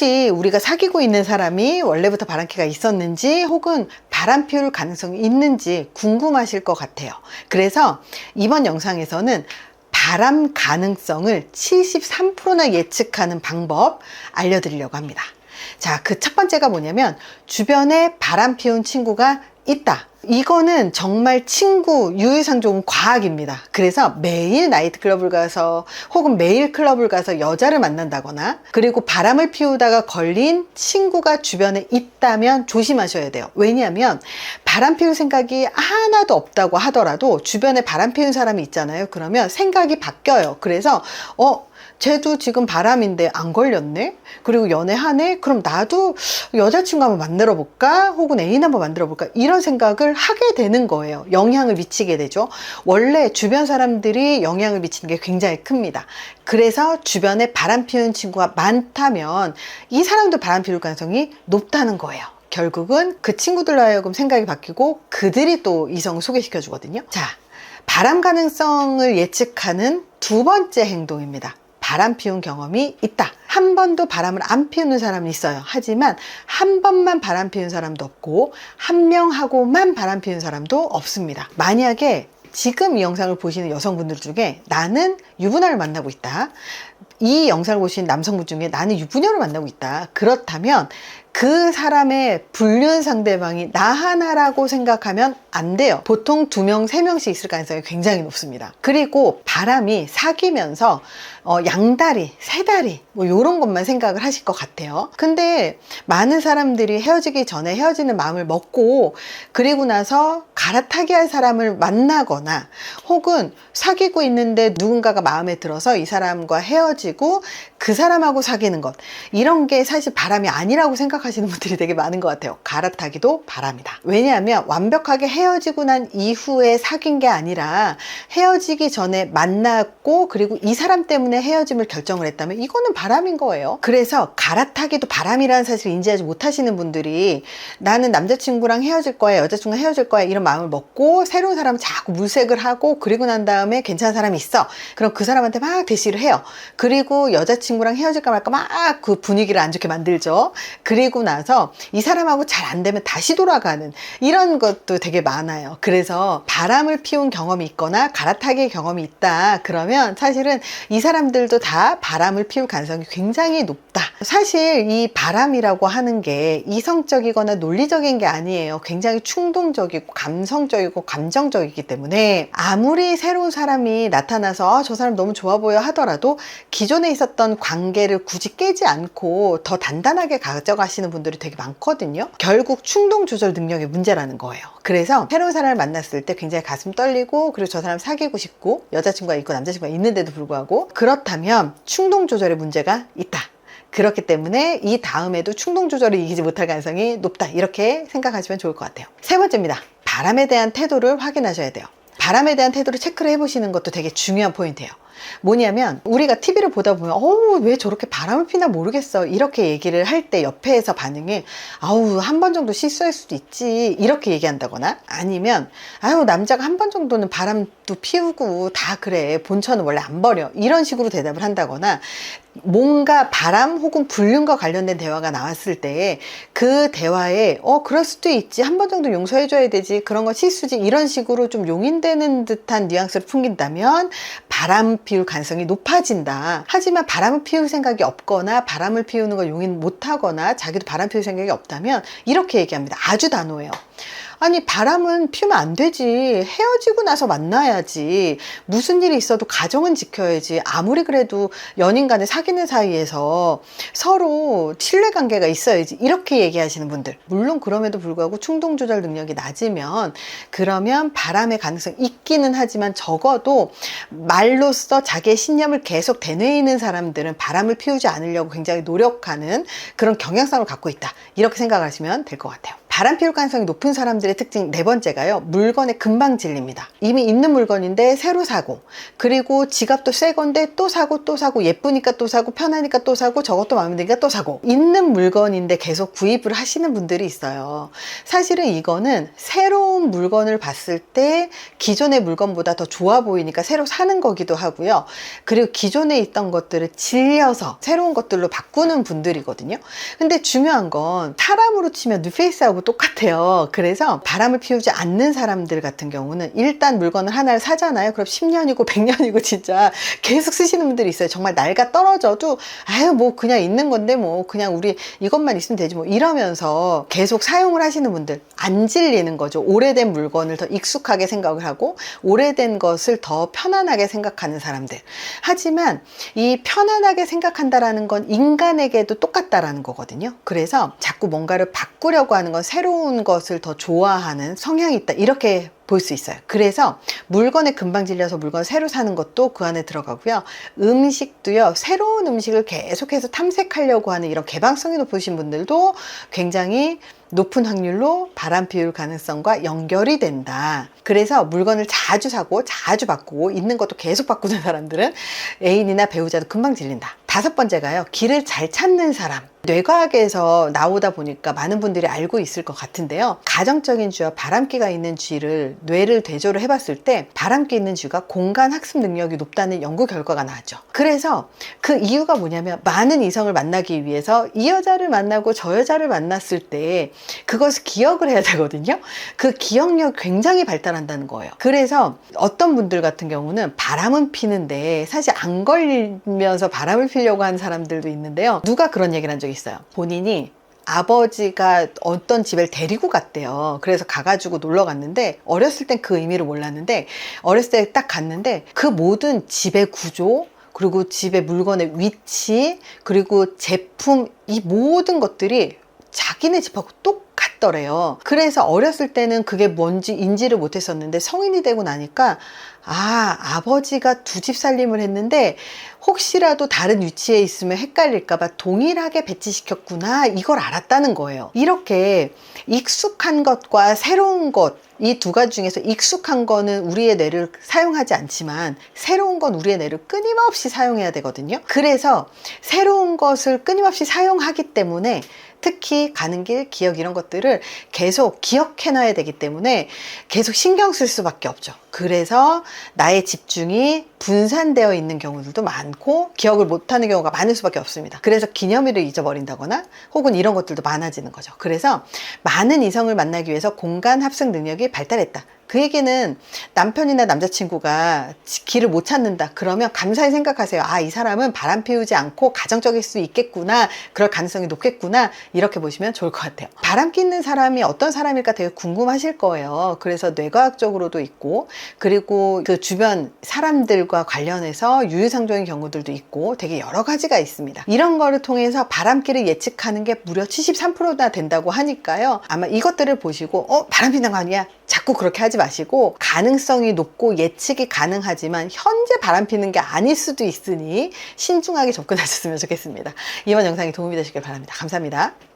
혹시 우리가 사귀고 있는 사람이 원래부터 바람기가 있었는지 혹은 바람 피울 가능성이 있는지 궁금하실 것 같아요. 그래서 이번 영상에서는 바람 가능성을 73%나 예측하는 방법 알려드리려고 합니다. 자, 그 첫 번째가 뭐냐면 주변에 바람 피운 친구가 있다. 이거는 정말 친구 유유상종 과학입니다. 그래서 매일 나이트클럽을 가서 혹은 매일 클럽을 가서 여자를 만난다거나 그리고 바람을 피우다가 걸린 친구가 주변에 있다면 조심하셔야 돼요. 왜냐하면 바람 피울 생각이 하나도 없다고 하더라도 주변에 바람 피운 사람이 있잖아요. 그러면 생각이 바뀌어요. 그래서 어 쟤도 지금 바람인데 안 걸렸네? 그리고 연애하네? 그럼 나도 여자친구 한번 만들어 볼까? 혹은 애인 한번 만들어 볼까? 이런 생각을 하게 되는 거예요. 영향을 미치게 되죠. 원래 주변 사람들이 영향을 미치는 게 굉장히 큽니다. 그래서 주변에 바람 피우는 친구가 많다면 이 사람도 바람 피울 가능성이 높다는 거예요. 결국은 그 친구들로 하여금 생각이 바뀌고 그들이 또 이성을 소개시켜 주거든요. 자, 바람 가능성을 예측하는 두 번째 행동입니다. 바람 피운 경험이 있다. 한 번도 바람을 안 피우는 사람은 있어요. 하지만 한 번만 바람 피운 사람도 없고 한 명하고만 바람 피운 사람도 없습니다. 만약에 지금 이 영상을 보시는 여성분들 중에 나는 유부남을 만나고 있다. 이 영상을 보신 남성분 중에 나는 유부녀를 만나고 있다. 그렇다면 그 사람의 불륜 상대방이 나 하나라고 생각하면 안 돼요. 보통 두 명, 세 명씩 있을 가능성이 굉장히 높습니다. 그리고 바람이 사귀면서 어, 양다리, 세다리 뭐 이런 것만 생각을 하실 것 같아요. 근데 많은 사람들이 헤어지기 전에 헤어지는 마음을 먹고 그리고 나서 갈아타게 할 사람을 만나거나 혹은 사귀고 있는데 누군가가 마음에 들어서 이 사람과 헤어지고 그 사람하고 사귀는 것 이런 게 사실 바람이 아니라고 생각 하시는 분들이 되게 많은 것 같아요. 갈아타기도 바람이다. 왜냐하면 완벽하게 헤어지고 난 이후에 사귄 게 아니라 헤어지기 전에 만났고 그리고 이 사람 때문에 헤어짐을 결정을 했다면 이거는 바람인 거예요. 그래서 갈아타기도 바람이라는 사실을 인지하지 못하시는 분들이 나는 남자친구랑 헤어질 거야, 여자친구랑 헤어질 거야 이런 마음을 먹고 새로운 사람을 자꾸 물색을 하고 그리고 난 다음에 괜찮은 사람이 있어. 그럼 그 사람한테 막 대시를 해요. 그리고 여자친구랑 헤어질까 말까 막 그 분위기를 안 좋게 만들죠. 그리고 나서 이 사람하고 잘 안 되면 다시 돌아가는 이런 것도 되게 많아요. 그래서 바람을 피운 경험이 있거나 갈아타기 경험이 있다. 그러면 사실은 이 사람들도 다 바람을 피울 가능성이 굉장히 높다. 사실 이 바람이라고 하는 게 이성적이거나 논리적인 게 아니에요. 굉장히 충동적이고 감성적이고 감정적이기 때문에 아무리 새로운 사람이 나타나서 아, 저 사람 너무 좋아 보여 하더라도 기존에 있었던 관계를 굳이 깨지 않고 더 단단하게 가져가시 는 분들이 되게 많거든요. 결국 충동 조절 능력의 문제라는 거예요. 그래서 새로운 사람을 만났을 때 굉장히 가슴 떨리고 그리고 저 사람 사귀고 싶고 여자친구가 있고 남자친구가 있는데도 불구하고 그렇다면 충동 조절의 문제가 있다. 그렇기 때문에 이 다음에도 충동 조절을 이기지 못할 가능성이 높다. 이렇게 생각하시면 좋을 것 같아요. 세 번째입니다. 바람에 대한 태도를 확인하셔야 돼요. 바람에 대한 태도를 체크를 해보시는 것도 되게 중요한 포인트예요. 뭐냐면 우리가 TV를 보다 보면 어우 왜 저렇게 바람을 피나 모르겠어. 이렇게 얘기를 할 때 옆에서 반응이 아우 한 번 정도 실수할 수도 있지. 이렇게 얘기한다거나 아니면 아유 남자가 한 번 정도는 바람도 피우고 다 그래. 본처는 원래 안 버려. 이런 식으로 대답을 한다거나 뭔가 바람 혹은 불륜과 관련된 대화가 나왔을 때그 대화에 어 그럴 수도 있지. 한 번 정도 용서해 줘야 되지. 그런 건 실수지. 이런 식으로 좀 용인되는 듯한 뉘앙스를 풍긴다면 바람 피울 가능성이 높아진다. 하지만 바람을 피울 생각이 없거나 바람을 피우는 걸 용인 못하거나 자기도 바람 피울 생각이 없다면 이렇게 얘기합니다. 아주 단호해요 아니 바람은 피우면 안 되지. 헤어지고 나서 만나야지. 무슨 일이 있어도 가정은 지켜야지. 아무리 그래도 연인 간에 사귀는 사이에서 서로 신뢰관계가 있어야지. 이렇게 얘기하시는 분들. 물론 그럼에도 불구하고 충동 조절 능력이 낮으면 그러면 바람의 가능성이 있기는 하지만 적어도 말로써 자기의 신념을 계속 되뇌이는 사람들은 바람을 피우지 않으려고 굉장히 노력하는 그런 경향성을 갖고 있다. 이렇게 생각하시면 될 것 같아요 바람 피울 가능성이 높은 사람들의 특징 네 번째가요. 물건에 금방 질립니다. 이미 있는 물건인데 새로 사고 그리고 지갑도 새 건데 또 사고 또 사고 예쁘니까 또 사고 편하니까 또 사고 저것도 마음에 드니까 또 사고 있는 물건인데 계속 구입을 하시는 분들이 있어요. 사실은 이거는 새로운 물건을 봤을 때 기존의 물건보다 더 좋아 보이니까 새로 사는 거기도 하고요. 그리고 기존에 있던 것들을 질려서 새로운 것들로 바꾸는 분들이거든요. 근데 중요한 건 사람으로 치면 뉴페이스하고 똑같아요. 그래서 바람을 피우지 않는 사람들 같은 경우는 일단 물건을 하나를 사잖아요. 그럼 10년이고 100년이고 진짜 계속 쓰시는 분들이 있어요. 정말 날가 떨어져도 아유 뭐 그냥 있는 건데 뭐 그냥 우리 이것만 있으면 되지 뭐 이러면서 계속 사용을 하시는 분들 안 질리는 거죠. 오래된 물건을 더 익숙하게 생각을 하고 오래된 것을 더 편안하게 생각하는 사람들. 하지만 이 편안하게 생각한다라는 건 인간에게도 똑같다라는 거거든요. 그래서 자꾸 뭔가를 바꾸려고 하는 건 새로운 것을 더 좋아하는 성향이 있다. 이렇게 볼 수 있어요. 그래서 물건에 금방 질려서 물건 새로 사는 것도 그 안에 들어가고요. 음식도요. 새로운 음식을 계속해서 탐색하려고 하는 이런 개방성이 높으신 분들도 굉장히 높은 확률로 바람 피울 가능성과 연결이 된다. 그래서 물건을 자주 사고 자주 바꾸고 있는 것도 계속 바꾸는 사람들은 애인이나 배우자도 금방 질린다. 다섯 번째가요. 길을 잘 찾는 사람. 뇌과학에서 나오다 보니까 많은 분들이 알고 있을 것 같은데요. 가정적인 쥐와 바람기가 있는 쥐를 뇌를 대조를 해봤을 때 바람기 있는 쥐가 공간 학습 능력이 높다는 연구 결과가 나왔죠. 그래서 그 이유가 뭐냐면 많은 이성을 만나기 위해서 이 여자를 만나고 저 여자를 만났을 때 그것을 기억을 해야 되거든요. 그 기억력 굉장히 발달한다는 거예요. 그래서 어떤 분들 같은 경우는 바람은 피는데 사실 안 걸리면서 바람을 피 려고 하는 사람들도 있는데요. 누가 그런 얘기를 한 적이 있어요. 본인이 아버지가 어떤 집을 데리고 갔대요. 그래서 가가지고 놀러 갔는데 어렸을 땐 그 의미를 몰랐는데 어렸을 때 딱 갔는데 그 모든 집의 구조 그리고 집의 물건의 위치 그리고 제품 이 모든 것들이 자기네 집하고 똑 같더래요. 그래서 어렸을 때는 그게 뭔지 인지를 못했었는데 성인이 되고 나니까 아, 아버지가 두 집 살림을 했는데 혹시라도 다른 위치에 있으면 헷갈릴까봐 동일하게 배치시켰구나. 이걸 알았다는 거예요. 이렇게 익숙한 것과 새로운 것, 이 두 가지 중에서 익숙한 거는 우리의 뇌를 사용하지 않지만 새로운 건 우리의 뇌를 끊임없이 사용해야 되거든요. 그래서 새로운 것을 끊임없이 사용하기 때문에 특히 가는 길, 기억 이런 것들을 계속 기억해 놔야 되기 때문에 계속 신경 쓸 수밖에 없죠. 그래서 나의 집중이 분산되어 있는 경우들도 많고 기억을 못하는 경우가 많을 수밖에 없습니다. 그래서 기념일을 잊어버린다거나 혹은 이런 것들도 많아지는 거죠. 그래서 많은 이성을 만나기 위해서 공간 합승 능력이 발달했다. 그 얘기는 남편이나 남자친구가 길을 못 찾는다. 그러면 감사히 생각하세요. 아, 이 사람은 바람 피우지 않고 가정적일 수 있겠구나. 그럴 가능성이 높겠구나. 이렇게 보시면 좋을 것 같아요. 바람 끼는 사람이 어떤 사람일까 되게 궁금하실 거예요. 그래서 뇌과학적으로도 있고, 그리고 그 주변 사람들과 관련해서 유유상종인 경우들도 있고, 되게 여러 가지가 있습니다. 이런 거를 통해서 바람기를 예측하는 게 무려 73%나 된다고 하니까요. 아마 이것들을 보시고, 어, 바람 피는 거 아니야? 자꾸 그렇게 하지 마시고 가능성이 높고 예측이 가능하지만 현재 바람 피는 게 아닐 수도 있으니 신중하게 접근하셨으면 좋겠습니다. 이번 영상이 도움이 되시길 바랍니다. 감사합니다.